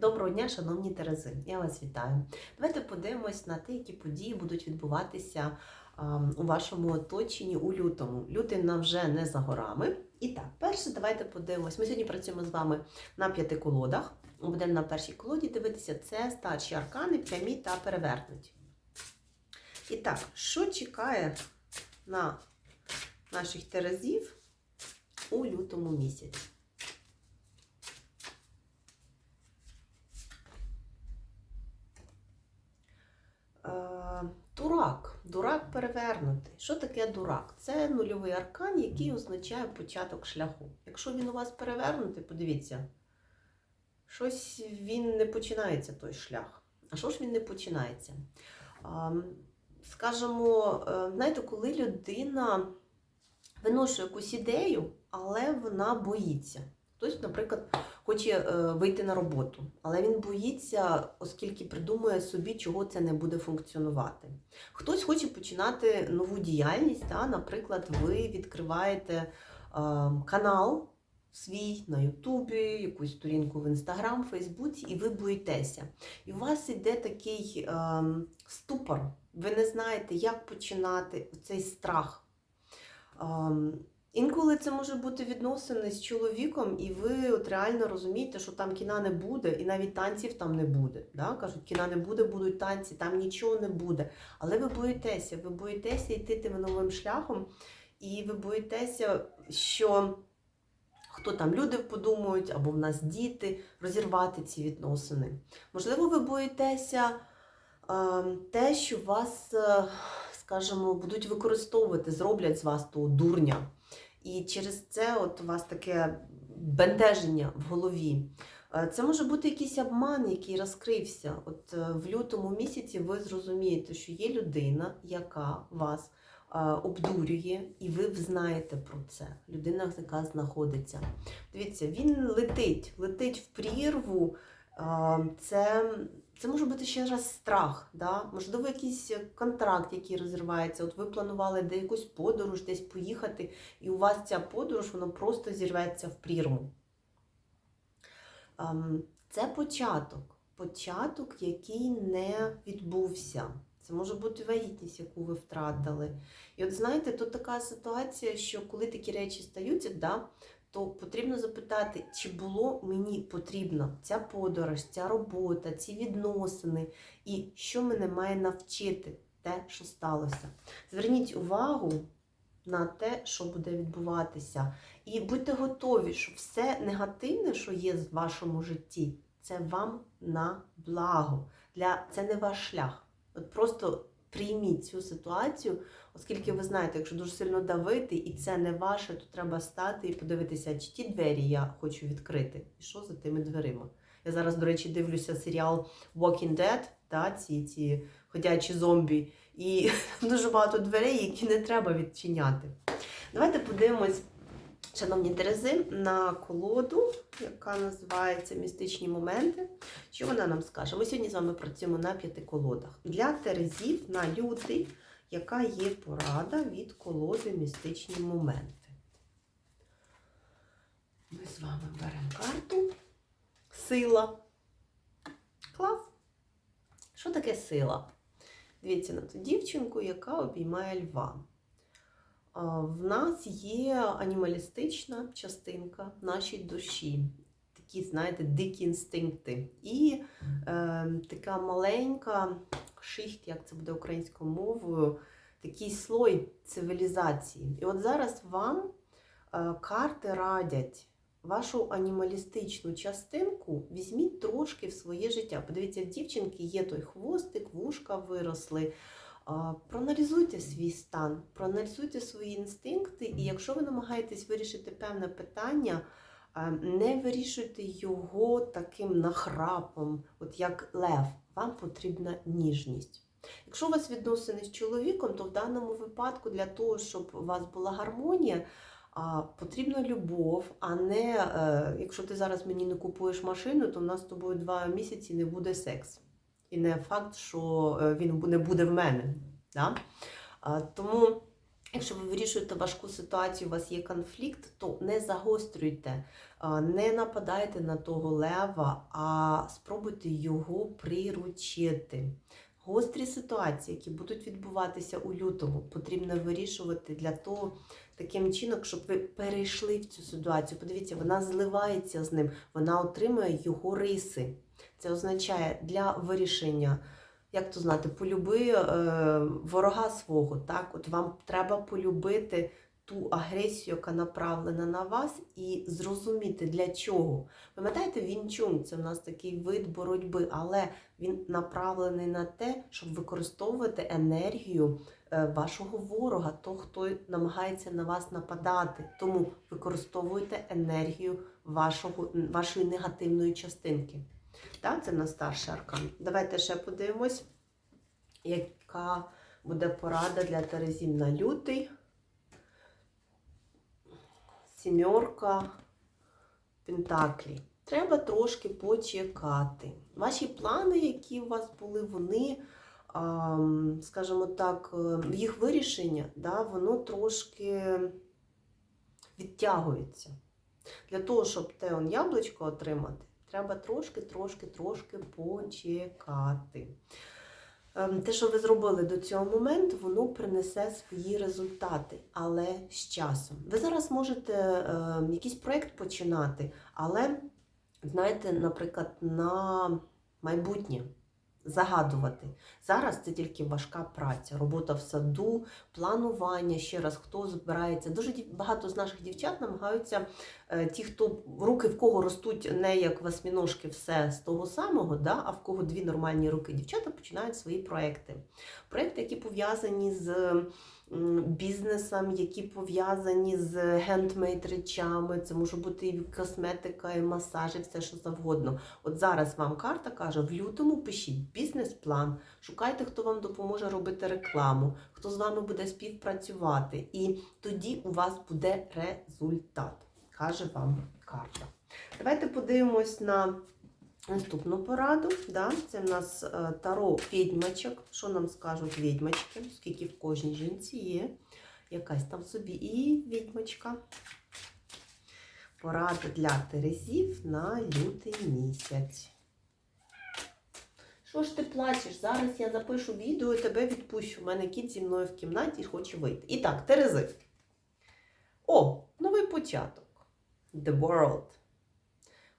Доброго дня, шановні Терези! Я вас вітаю. Давайте подивимось на те, які події будуть відбуватися у вашому оточенні у лютому. Лютий нам вже не за горами. І так, перше, давайте подивимось. Ми сьогодні працюємо з вами на п'яти колодах. Ми будемо на першій колоді дивитися це старші аркани, прямі та перевернуті. І так, що чекає на наших терезів у лютому місяці? Е, Дурак. Дурак перевернутий. Що таке дурак? Це нульовий аркан, який означає початок шляху. Якщо він у вас перевернутий, подивіться, щось він не починається той шлях. А що ж він не починається? Скажімо, е, знаєте, коли людина виношує якусь ідею, але вона боїться. Хтось, наприклад, хоче е, вийти на роботу, але він боїться, оскільки придумує собі, чого це не буде функціонувати. Хтось хоче починати нову діяльність, та, наприклад, ви відкриваєте е, канал свій на Ютубі, якусь сторінку в Інстаграм, Фейсбуці, і ви боїтеся. І у вас іде такий е, ступор. Ви не знаєте, як починати цей страх. Інколи це може бути відносини з чоловіком, і ви от реально розумієте, що там кіна не буде, і навіть танців там не буде. Да? Кажуть, кіна не буде, будуть танці, там нічого не буде. Але ви боїтеся, ви боїтеся йти тим новим шляхом, і ви боїтеся, що хто там люди подумають, або в нас діти, розірвати ці відносини. Можливо, ви боїтеся е, те, що вас, е, скажімо, будуть використовувати, зроблять з вас того дурня. І через це от у вас таке бентеження в голові. Е, Це може бути якийсь обман, який розкрився. От е, в лютому місяці ви зрозумієте, що є людина, яка вас е, обдурює, і ви знаєте про це. Людина, яка знаходиться. Дивіться, він летить, летить в прірву. Це це може бути ще раз страх, да? можливо, якийсь контракт, який розривається. От ви планували де якусь подорож, десь поїхати, і у вас ця подорож вона просто зірветься в прірву. Ем, Це початок. Початок, який не відбувся. Це може бути вагітність, яку ви втратили. І от знаєте, тут така ситуація, що коли такі речі стаються, да, то потрібно запитати, чи було мені потрібна ця подорож, ця робота, ці відносини, і що мене має навчити те, що сталося. Зверніть увагу на те, що буде відбуватися. І будьте готові, що все негативне, що є в вашому житті, це вам на благо. Для... Це не ваш шлях. От просто прийміть цю ситуацію, оскільки ви знаєте, якщо дуже сильно давити, і це не ваше, то треба стати і подивитися, чи ті двері я хочу відкрити. І що за тими дверима? Я зараз, до речі, дивлюся серіал Walking Dead, та, ці, ці ходячі зомбі, і дуже багато дверей, які не треба відчиняти. Давайте подивимось, шановні Терези, на колоду, яка називається Містичні моменти. Що вона нам скаже? Ми сьогодні з вами працюємо на п'яти колодах. Для Терезів на лютий, яка є порада від колоди Містичні моменти. Ми з вами беремо карту. Сила. Клас. Що таке сила? Дивіться на ту дівчинку, яка обіймає льва. В нас є анімалістична частинка нашій душі. Такі, знаєте, дикі інстинкти. І е, така маленька шихт, як це буде українською мовою, такий слой цивілізації. І от зараз вам е, карти радять вашу анімалістичну частинку візьміть трошки в своє життя. Подивіться, в дівчинки є той хвостик, вушка виросли. Проаналізуйте свій стан, проаналізуйте свої інстинкти, і якщо ви намагаєтесь вирішити певне питання, не вирішуйте його таким нахрапом, от як лев. Вам потрібна ніжність. Якщо у вас відносини з чоловіком, то в даному випадку для того, щоб у вас була гармонія, потрібна любов, а не е, якщо ти зараз мені не купуєш машину, то в нас з тобою два місяці не буде секс. І не факт, що е, він не буде в мене. Да? Тому Якщо ви вирішуєте важку ситуацію, у вас є конфлікт, то не загострюйте, не нападайте на того лева, а спробуйте його приручити. Гострі ситуації, які будуть відбуватися у лютому, потрібно вирішувати для того, таким чином, щоб ви перейшли в цю ситуацію. Подивіться, вона зливається з ним, вона отримує його риси. Це означає для вирішення як то знати, полюби е, ворога свого. Так, от вам треба полюбити ту агресію, яка направлена на вас, і зрозуміти для чого. Пам'ятаєте, вінчунг це в нас такий вид боротьби, але він направлений на те, щоб використовувати енергію е, вашого ворога, того, хто намагається на вас нападати. Тому використовуйте енергію вашого, вашої негативної частинки. Так, це на старший аркан. Давайте ще подивимось, яка буде порада для Терезів на лютий. Сімерка Пентаклі. Треба трошки почекати. Ваші плани, які у вас були, вони, скажімо так, їх вирішення, да, воно трошки відтягується. Для того, щоб те он яблучко отримати, треба трошки, трошки, трошки почекати. Ем, те, що ви зробили до цього моменту, воно принесе свої результати, але з часом. Ви зараз можете е, якийсь проєкт починати, але, знаєте, наприклад, на майбутнє загадувати. Зараз це тільки важка праця, робота в саду, планування. Ще раз, хто збирається. Дуже багато з наших дівчат намагаються, е, ті, хто руки в кого ростуть не як восьміножки, все з того самого, да, а в кого дві нормальні руки, дівчата починають свої проекти. Проекти, які пов'язані з бізнесам, які пов'язані з гендмейд речами. Це може бути і косметика, і масажі, все що завгодно. От зараз вам карта каже: в лютому пишіть бізнес-план, шукайте, хто вам допоможе робити рекламу, хто з вами буде співпрацювати. І тоді у вас буде результат, каже вам карта. Давайте подивимось на. Наступну пораду, да, це в нас е, таро відьмачок. Що нам скажуть відьмачки? Скільки в кожній жінці є якась там собі і відьмачка. Порада для терезів на лютий місяць. Що ж ти плачеш? Зараз я запишу відео і тебе відпущу. У мене кіт зі мною в кімнаті і хоче вийти. І так, терези. О, новий початок. The World.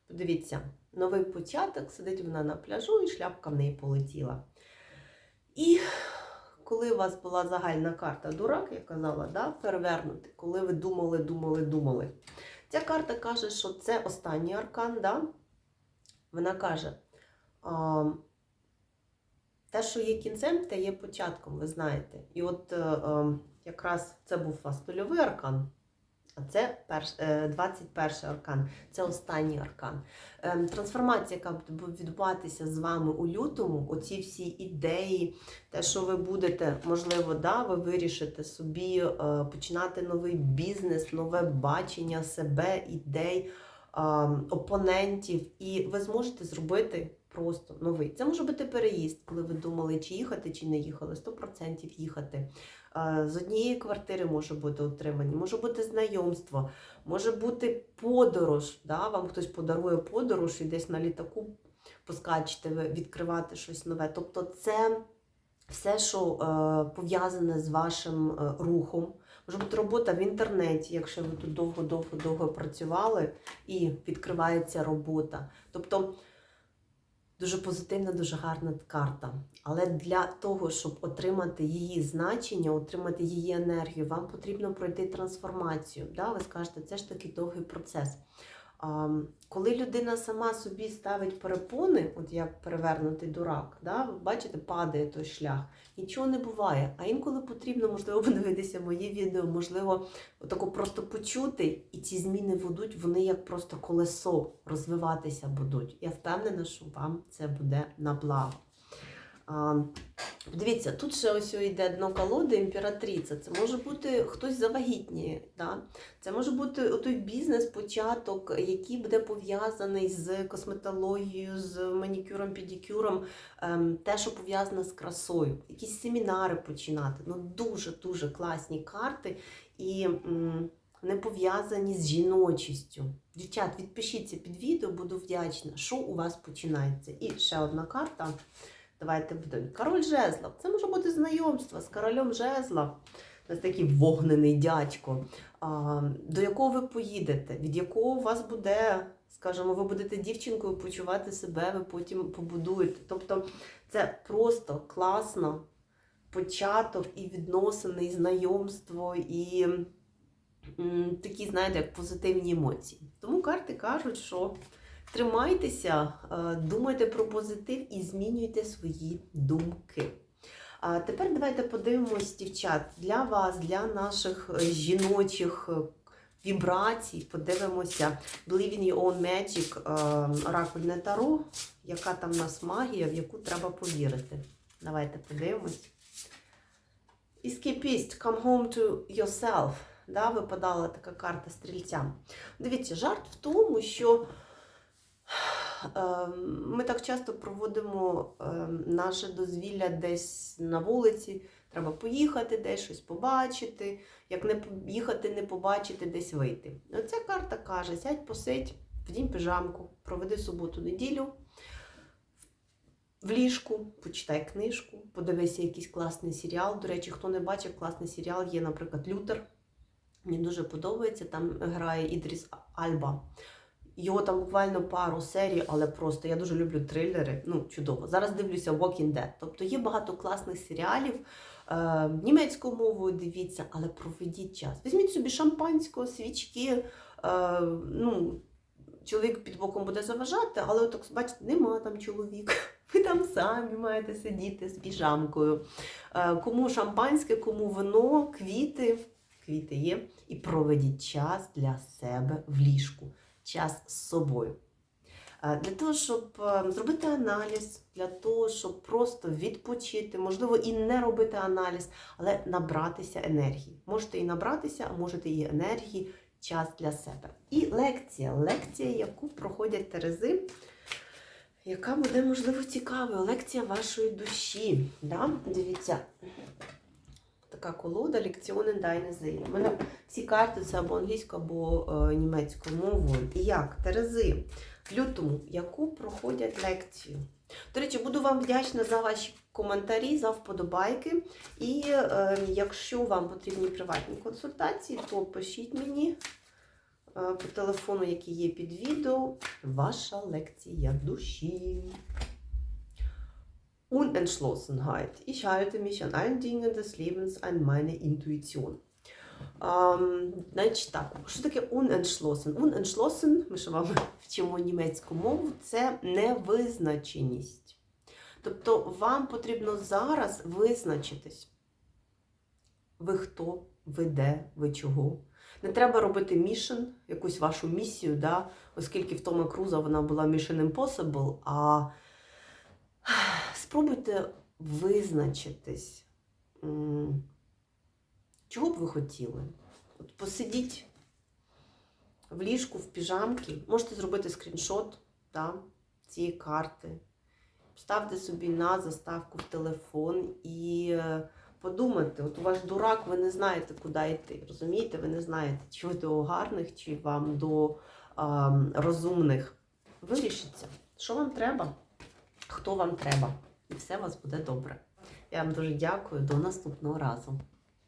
Подивіться новий початок, сидить вона на пляжу і шляпка в неї полетіла. І коли у вас була загальна карта дурак, я казала, да, перевернути, коли ви думали, думали, думали. Ця карта каже, що це останній аркан. Да? Вона каже, а, те, що є кінцем, те є початком, ви знаєте. І от а, е, якраз це був у вас нульовий аркан. Це 21 е, аркан, це останній аркан. Ем, трансформація, яка буде відбуватися з вами у лютому, оці всі ідеї, те, що ви будете, можливо, да, ви вирішите собі е, починати новий бізнес, нове бачення себе, ідей, ем, опонентів, і ви зможете зробити. Просто новий. Це може бути переїзд, коли ви думали, чи їхати, чи не їхали, 100% їхати. З однієї квартири може бути отримані, може бути знайомство, може бути подорож. Да? Вам хтось подарує подорож і десь на літаку поскачете, відкривати щось нове. Тобто це все, що е, пов'язане з вашим е, рухом. Може бути робота в інтернеті, якщо ви тут довго-довго-довго працювали і відкривається робота. Тобто Дуже позитивна, дуже гарна карта. Але для того, щоб отримати її значення, отримати її енергію, вам потрібно пройти трансформацію. Да? Ви скажете, це ж такий довгий процес. Коли людина сама собі ставить перепони, от як перевернутий дурак, да, ви бачите, падає той шлях, нічого не буває. А інколи потрібно, можливо, подивитися мої відео, можливо, отако просто почути, і ці зміни будуть, вони як просто колесо розвиватися будуть. Я впевнена, що вам це буде на благо. Дивіться, тут ще ось йде дно колоди імператриця. Це може бути хтось завагітніє. Да? Це може бути той бізнес, початок, який буде пов'язаний з косметологією, з манікюром, педикюром, ем, те, що пов'язане з красою, якісь семінари починати. Ну, дуже-дуже класні карти і не пов'язані з жіночістю. Дівчат, відпишіться під відео, буду вдячна, що у вас починається. І ще одна карта. Давайте будемо. Король жезлов. Це може бути знайомство з королем жезла. Це такий вогнений дядько, до якого ви поїдете, від якого у вас буде, скажімо, ви будете дівчинкою почувати себе, ви потім побудуєте. Тобто це просто класно початок і відносини, і знайомство, і такі, знаєте, як позитивні емоції. Тому карти кажуть, що тримайтеся, е, думайте про позитив і змінюйте свої думки. А тепер давайте подивимось, дівчат, для вас, для наших е, жіночих е, вібрацій, подивимося Believe in your own magic, оракульне таро, яка там в нас магія, в яку треба повірити. Давайте подивимось. Escapist, come home to yourself. Да, випадала така карта стрільця. Дивіться, жарт в тому, що ми так часто проводимо е, наше дозвілля десь на вулиці. Треба поїхати, десь щось побачити. Як не їхати, не побачити, десь вийти. Оця карта каже: сядь, посидь, вдінь пижамку, проведи суботу-неділю в ліжку, почитай книжку, подивися якийсь класний серіал. До речі, хто не бачив, класний серіал є, наприклад, Лютер. Мені дуже подобається. Там грає Ідріс Альба. Його там буквально пару серій, але просто я дуже люблю трилери. Ну, чудово. Зараз дивлюся Walking Dead. Тобто є багато класних серіалів. Е, німецькою мовою дивіться, але проведіть час. Візьміть собі шампанського, свічки. Е, ну, чоловік під боком буде заважати, але от, бачите, нема там чоловіка. Ви там самі маєте сидіти з піжамкою. Е, кому шампанське, кому вино, квіти. Квіти є. І проведіть час для себе в ліжку. Час з собою. Е, Для того, щоб е, зробити аналіз, для того, щоб просто відпочити, можливо, і не робити аналіз, але набратися енергії. Можете і набратися, а можете і енергії, час для себе. І лекція. Лекція, яку проходять Терези, яка буде, можливо, цікавою. Лекція вашої душі. Да? Дивіться, така колода Лекціони Дайне У мене всі карти це або англійською, або е, німецькою мовою. І як? Терези в лютому, яку проходять лекцію. До речі, буду вам вдячна за ваші коментарі, за вподобайки. І е, якщо вам потрібні приватні консультації, то пишіть мені е, по телефону, який є під відео. Ваша лекція душі. Unentschlossenheit. Ich halte mich an allen Dingen des Lebens an meine Intuition. Um, значить так, що таке unentschlossen? Unentschlossen, ми ж вами вчимо німецьку мову, це невизначеність. Тобто вам потрібно зараз визначитись. Ви хто, ви де, ви чого. Не треба робити мішен, якусь вашу місію, да? оскільки в Тома Круза вона була Mission Impossible, а спробуйте визначитись. Чого б ви хотіли? От посидіть в ліжку, в піжамці, можете зробити скріншот да, цієї карти. Ставте собі на заставку в телефон і е, подумайте, от у ваш дурак, ви не знаєте, куди йти. Розумієте, ви не знаєте, чи ви до гарних, чи вам до а, розумних. Вирішиться, що вам треба, хто вам треба. І все у вас буде добре. Я вам дуже дякую. До наступного разу.